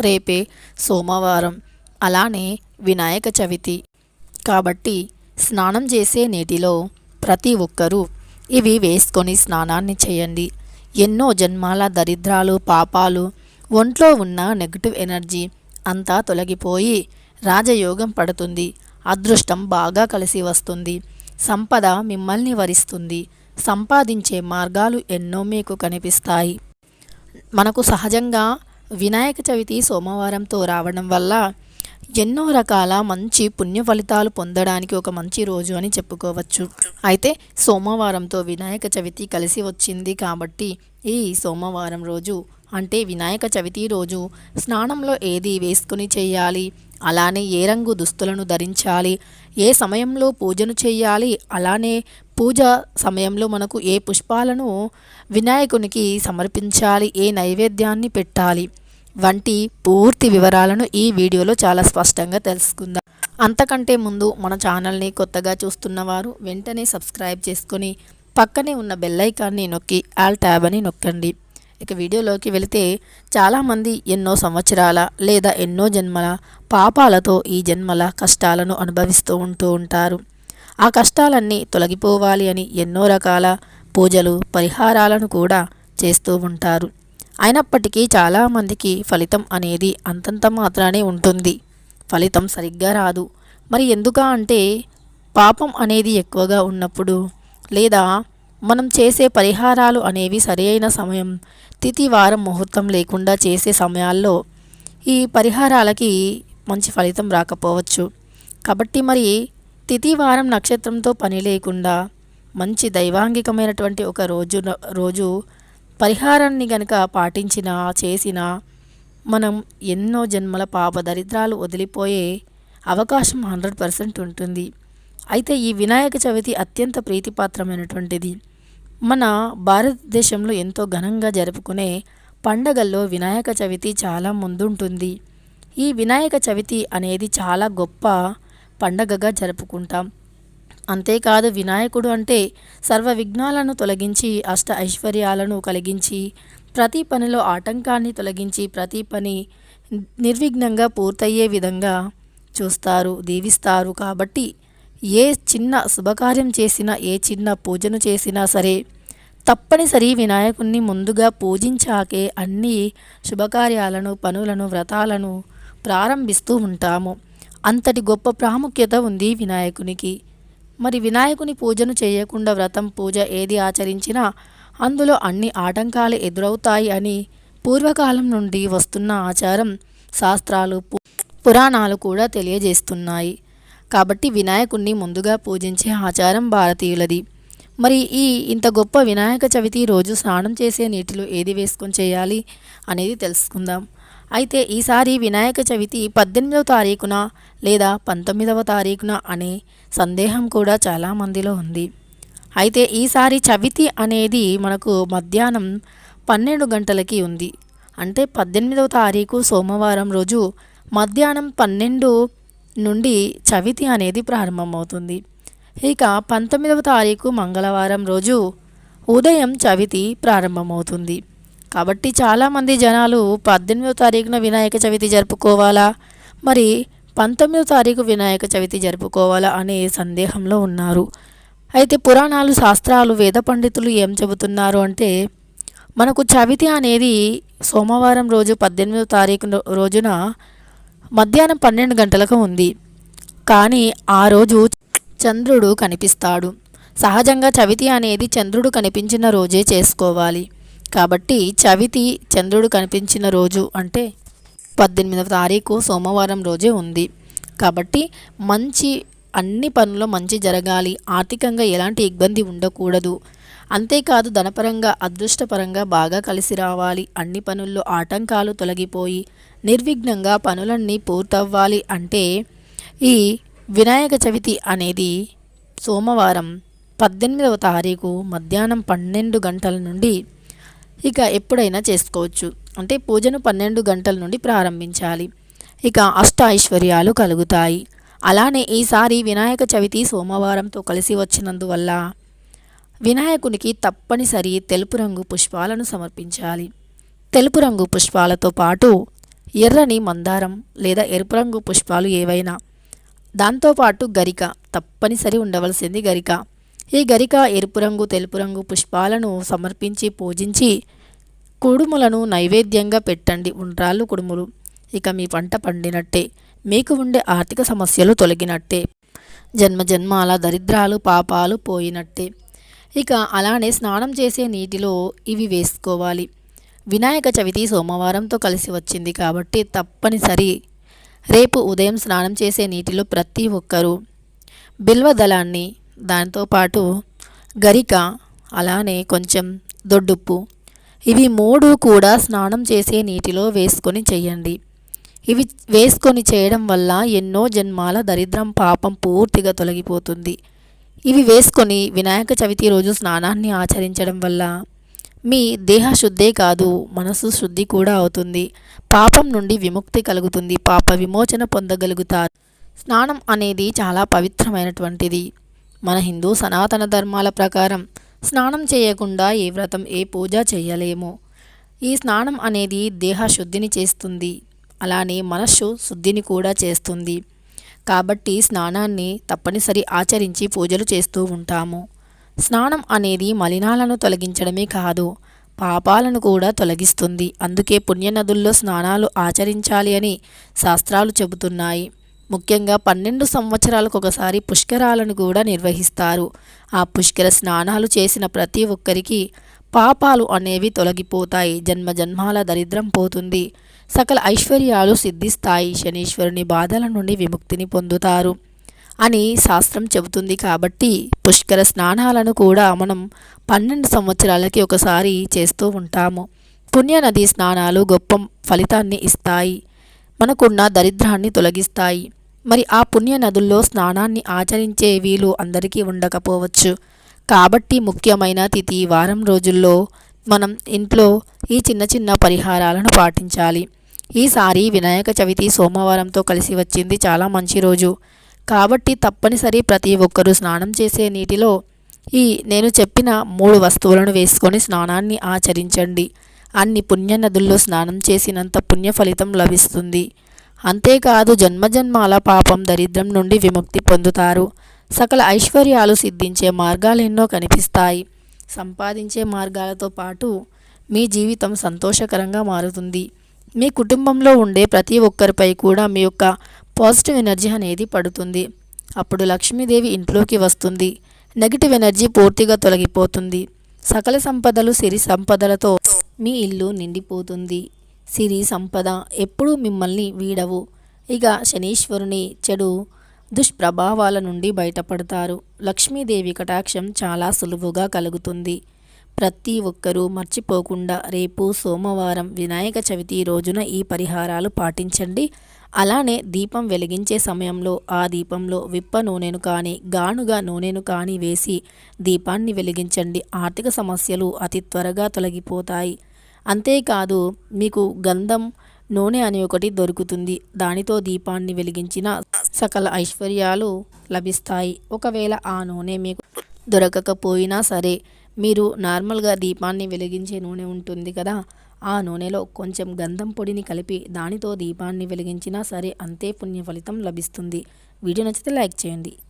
రేపే సోమవారం. అలానే వినాయక చవితి. కాబట్టి స్నానం చేసే నీటిలో ప్రతి ఒక్కరూ ఇవి వేసుకొని స్నానాన్ని చేయండి. ఎన్నో జన్మాల దరిద్రాలు పాపాలు ఒంట్లో ఉన్న నెగటివ్ ఎనర్జీ అంతా తొలగిపోయి రాజయోగం పడుతుంది. అదృష్టం బాగా కలిసి వస్తుంది. సంపద మిమ్మల్ని వరిస్తుంది. సంపాదించే మార్గాలు ఎన్నో మీకు కనిపిస్తాయి. మనకు సహజంగా వినాయక చవితి సోమవారంతో రావడం వల్ల ఎన్నో రకాల మంచి పుణ్య ఫలితాలు పొందడానికి ఒక మంచి రోజు అని చెప్పుకోవచ్చు. అయితే సోమవారంతో వినాయక చవితి కలిసి వచ్చింది కాబట్టి ఈ సోమవారం రోజు అంటే వినాయక చవితి రోజు స్నానంలో ఏది వేసుకుని చేయాలి? అలానే ఏ రంగు దుస్తులను ధరించాలి? ఏ సమయంలో పూజను చేయాలి? అలానే పూజ సమయంలో మనకు ఏ పుష్పాలను వినాయకునికి సమర్పించాలి ఏ నైవేద్యాన్ని పెట్టాలి వంటి పూర్తి వివరాలను ఈ వీడియోలో చాలా స్పష్టంగా తెలుసుకుందాం. అంతకంటే ముందు మన ఛానల్ని కొత్తగా చూస్తున్నవారు వెంటనే సబ్స్క్రైబ్ చేసుకొని పక్కనే ఉన్న బెల్లైకాన్ని నొక్కి ఆల్ ట్యాబ్ అని నొక్కండి. ఇక వీడియోలోకి వెళితే చాలామంది ఎన్నో సంవత్సరాల లేదా ఎన్నో జన్మల పాపాలతో ఈ జన్మల కష్టాలను అనుభవిస్తూ ఉంటూ ఉంటారు. ఆ కష్టాలన్నీ తొలగిపోవాలి అని ఎన్నో రకాల పూజలు పరిహారాలను కూడా చేస్తూ ఉంటారు. అయినప్పటికీ చాలామందికి ఫలితం అనేది అంతంత మాత్రానే ఉంటుంది. ఫలితం సరిగ్గా రాదు. మరి ఎందుక అంటే పాపం అనేది ఎక్కువగా ఉన్నప్పుడు లేదా మనం చేసే పరిహారాలు అనేవి సరైన సమయం తిథి వారం ముహూర్తం లేకుండా చేసే సమయాల్లో ఈ పరిహారాలకి మంచి ఫలితం రాకపోవచ్చు. కాబట్టి మరి తిథి వారం నక్షత్రంతో పని లేకుండా మంచి దైవాంగికమైనటువంటి ఒక రోజు రోజు పరిహారాన్ని గనక పాటించినా చేసినా మనం ఎన్నో జన్మల పాప దరిద్రాలు వదిలిపోయే అవకాశం హండ్రెడ్ పర్సెంట్ ఉంటుంది. అయితే ఈ వినాయక చవితి అత్యంత ప్రీతిపాత్రమైనటువంటిది. మన భారతదేశంలో ఎంతో ఘనంగా జరుపుకునే పండగల్లో వినాయక చవితి చాలా ముందుంటుంది. ఈ వినాయక చవితి అనేది చాలా గొప్ప పండగగా జరుపుకుంటాం. అంతేకాదు వినాయకుడు అంటే సర్వ విఘ్నాలను తొలగించి అష్ట ఐశ్వర్యాలను కలిగించి ప్రతి పనిలో ఆటంకాన్ని తొలగించి ప్రతి పని నిర్విఘ్నంగా పూర్తయ్యే విధంగా చూస్తారు దీవిస్తారు. కాబట్టి ఏ చిన్న శుభకార్యం చేసినా ఏ చిన్న పూజను చేసినా సరే తప్పనిసరి వినాయకుణ్ణి ముందుగా పూజించాకే అన్ని శుభకార్యాలను పనులను వ్రతాలను ప్రారంభిస్తూ ఉంటాము. అంతటి గొప్ప ప్రాముఖ్యత ఉంది వినాయకునికి. మరి వినాయకుని పూజను చేయకుండా వ్రతం పూజ ఏది ఆచరించినా అందులో అన్ని ఆటంకాలు ఎదురవుతాయి అని పూర్వకాలం నుండి వస్తున్న ఆచారం శాస్త్రాలు పురాణాలు కూడా తెలియజేస్తున్నాయి. కాబట్టి వినాయకుణ్ణి ముందుగా పూజించే ఆచారం భారతీయులది. మరి ఈ ఇంత గొప్ప వినాయక చవితి రోజు స్నానం చేసే నీటిలో ఏది వేసుకొని చేయాలి అనేది తెలుసుకుందాం. అయితే ఈసారి వినాయక చవితి పద్దెనిమిదవ తారీఖున లేదా పంతొమ్మిదవ తారీఖున అనే సందేహం కూడా చాలామందిలో ఉంది. అయితే ఈసారి చవితి అనేది మనకు మధ్యాహ్నం పన్నెండు గంటలకి ఉంది. అంటే పద్దెనిమిదవ తారీఖు సోమవారం రోజు మధ్యాహ్నం పన్నెండు నుండి చవితి అనేది ప్రారంభమవుతుంది. ఇక పంతొమ్మిదవ తారీఖు మంగళవారం రోజు ఉదయం చవితి ప్రారంభమవుతుంది. కాబట్టి చాలామంది జనాలు పద్దెనిమిదవ తారీఖున వినాయక చవితి జరుపుకోవాలా? మరి పంతొమ్మిదవ తారీఖు వినాయక చవితి జరుపుకోవాలా అనే సందేహంలో ఉన్నారు. అయితే పురాణాలు శాస్త్రాలు వేద పండితులు ఏం చెబుతున్నారు అంటే మనకు చవితి అనేది సోమవారం రోజు పద్దెనిమిదవ తారీఖు రోజున మధ్యాహ్నం పన్నెండు గంటలకు ఉంది. కానీ ఆ రోజు చంద్రుడు కనిపిస్తాడు. సహజంగా చవితి అనేది చంద్రుడు కనిపించిన రోజే చేసుకోవాలి. కాబట్టి చవితి చంద్రుడు కనిపించిన రోజు అంటే పద్దెనిమిదవ తారీఖు సోమవారం రోజే ఉంది. కాబట్టి మంచి అన్ని పనులు మంచి జరగాలి. ఆర్థికంగా ఎలాంటి ఇబ్బంది ఉండకూడదు. అంతేకాదు ధనపరంగా అదృష్టపరంగా బాగా కలిసి రావాలి. అన్ని పనుల్లో ఆటంకాలు తొలగిపోయి నిర్విఘ్నంగా పనులన్నీ పూర్తవ్వాలి అంటే ఈ వినాయక చవితి అనేది సోమవారం పద్దెనిమిదవ తారీఖు మధ్యాహ్నం పన్నెండు గంటల నుండి ఇక ఎప్పుడైనా చేసుకోవచ్చు. అంటే పూజను పన్నెండు గంటల నుండి ప్రారంభించాలి. ఇక అష్ట ఐశ్వర్యాలు కలుగుతాయి. అలానే ఈసారి వినాయక చవితి సోమవారంతో కలిసి వచ్చినందువల్ల వినాయకునికి తప్పనిసరి తెలుపు రంగు పుష్పాలను సమర్పించాలి. తెలుపు రంగు పుష్పాలతో పాటు ఎర్రని మందారం లేదా ఎరుపు రంగు పుష్పాలు ఏవైనా. దాంతోపాటు గరిక తప్పనిసరి ఉండవలసింది గరిక. ఈ గరిక ఎరుపు రంగు తెలుపు రంగు పుష్పాలను సమర్పించి పూజించి కుడుములను నైవేద్యంగా పెట్టండి ఉండ్రాళ్ళు కుడుములు. ఇక మీ పంట పండినట్టే మీకు ఉండే ఆర్థిక సమస్యలు తొలగినట్టే జన్మ జన్మాల దరిద్రాలు పాపాలు పోయినట్టే. ఇక అలానే స్నానం చేసే నీటిలో ఇవి వేసుకోవాలి. వినాయక చవితి సోమవారంతో కలిసి వచ్చింది కాబట్టి తప్పనిసరి. రేపు ఉదయం స్నానం చేసే నీటిలో ప్రతి ఒక్కరూ బిల్వదళాన్ని దాంతోపాటు గరిక అలానే కొంచెం దొడ్డుప్పు. ఇవి మూడు కూడా స్నానం చేసే నీటిలో వేసుకొని చేయండి. ఇవి వేసుకొని చేయడం వల్ల ఎన్నో జన్మాల దరిద్రం పాపం పూర్తిగా తొలగిపోతుంది. ఇవి వేసుకొని వినాయక చవితి రోజు స్నానాన్ని ఆచరించడం వల్ల మీ దేహ శుద్ధే కాదు మనసు శుద్ధి కూడా అవుతుంది. పాపం నుండి విముక్తి కలుగుతుంది. పాప విమోచన పొందగలుగుతారు. స్నానం అనేది చాలా పవిత్రమైనటువంటిది. మన హిందూ సనాతన ధర్మాల ప్రకారం స్నానం చేయకుండా ఏ వ్రతం ఏ పూజ చేయలేము. ఈ స్నానం అనేది దేహ శుద్ధిని చేస్తుంది. అలానే మనస్సు శుద్ధిని కూడా చేస్తుంది. కాబట్టి స్నానాన్ని తప్పనిసరి ఆచరించి పూజలు చేస్తూ ఉంటాము. స్నానం అనేది మలినాలను తొలగించడమే కాదు పాపాలను కూడా తొలగిస్తుంది. అందుకే పుణ్యనదుల్లో స్నానాలు ఆచరించాలి అని శాస్త్రాలు చెబుతున్నాయి. ముఖ్యంగా పన్నెండు సంవత్సరాలకు ఒకసారి పుష్కరాలను కూడా నిర్వహిస్తారు. ఆ పుష్కర స్నానాలు చేసిన ప్రతి ఒక్కరికి పాపాలు అనేవి తొలగిపోతాయి. జన్మ జన్మాల దరిద్రం పోతుంది. సకల ఐశ్వర్యాలు సిద్ధిస్తాయి. శనీశ్వరుని బాధల నుండి విముక్తిని పొందుతారు అని శాస్త్రం చెబుతుంది కాబట్టి పుష్కర స్నానాలను కూడా మనం పన్నెండు సంవత్సరాలకి ఒకసారి చేస్తూ ఉంటాము. పుణ్యనది స్నానాలు గొప్ప ఫలితాన్ని ఇస్తాయి. మనకున్న దరిద్రాన్ని తొలగిస్తాయి. మరి ఆ పుణ్య నదుల్లో స్నానాన్ని ఆచరించే వీలు అందరికీ ఉండకపోవచ్చు. కాబట్టి ముఖ్యమైన తిథి వారం రోజుల్లో మనం ఇంట్లో ఈ చిన్న చిన్న పరిహారాలను పాటించాలి. ఈసారి వినాయక చవితి సోమవారంతో కలిసి వచ్చింది చాలా మంచి రోజు. కాబట్టి తప్పనిసరి ప్రతి ఒక్కరూ స్నానం చేసే నీటిలో ఈ నేను చెప్పిన మూడు వస్తువులను వేసుకొని స్నానాన్ని ఆచరించండి. అన్ని పుణ్య నదుల్లో స్నానం చేసినంత పుణ్య ఫలితం లభిస్తుంది. అంతేకాదు జన్మజన్మాల పాపం దరిద్రం నుండి విముక్తి పొందుతారు. సకల ఐశ్వర్యాలు సిద్ధించే మార్గాలు ఎన్నో కనిపిస్తాయి. సంపాదించే మార్గాలతో పాటు మీ జీవితం సంతోషకరంగా మారుతుంది. మీ కుటుంబంలో ఉండే ప్రతి ఒక్కరిపై కూడా మీ యొక్క పాజిటివ్ ఎనర్జీ అనేది పడుతుంది. అప్పుడు లక్ష్మీదేవి ఇంట్లోకి వస్తుంది. నెగిటివ్ ఎనర్జీ పూర్తిగా తొలగిపోతుంది. సకల సంపదలు సిరి సంపదలతో మీ ఇల్లు నిండిపోతుంది. సిరి సంపద ఎప్పుడూ మిమ్మల్ని వీడవు. ఇక శనీశ్వరుని చెడు దుష్ప్రభావాల నుండి బయటపడతారు. లక్ష్మీదేవి కటాక్షం చాలా సులువుగా కలుగుతుంది. ప్రతి ఒక్కరూ మర్చిపోకుండా రేపు సోమవారం వినాయక చవితి రోజున ఈ పరిహారాలు పాటించండి. అలానే దీపం వెలిగించే సమయంలో ఆ దీపంలో విప్ప నూనెను కానీ గానుగా నూనెను కానీ వేసి దీపాన్ని వెలిగించండి. ఆర్థిక సమస్యలు అతి త్వరగా తొలగిపోతాయి. అంతేకాదు మీకు గంధం నూనె అని ఒకటి దొరుకుతుంది. దానితో దీపాన్ని వెలిగించిన సకల ఐశ్వర్యాలు లభిస్తాయి. ఒకవేళ ఆ నూనె మీకు దొరకకపోయినా సరే మీరు నార్మల్గా దీపాన్ని వెలిగించే నూనె ఉంటుంది కదా ఆ నూనెలో కొంచెం గంధం పొడిని కలిపి దానితో దీపాన్ని వెలిగించినా సరే అంతే పుణ్య ఫలితం లభిస్తుంది. వీడియో నచ్చితే లైక్ చేయండి.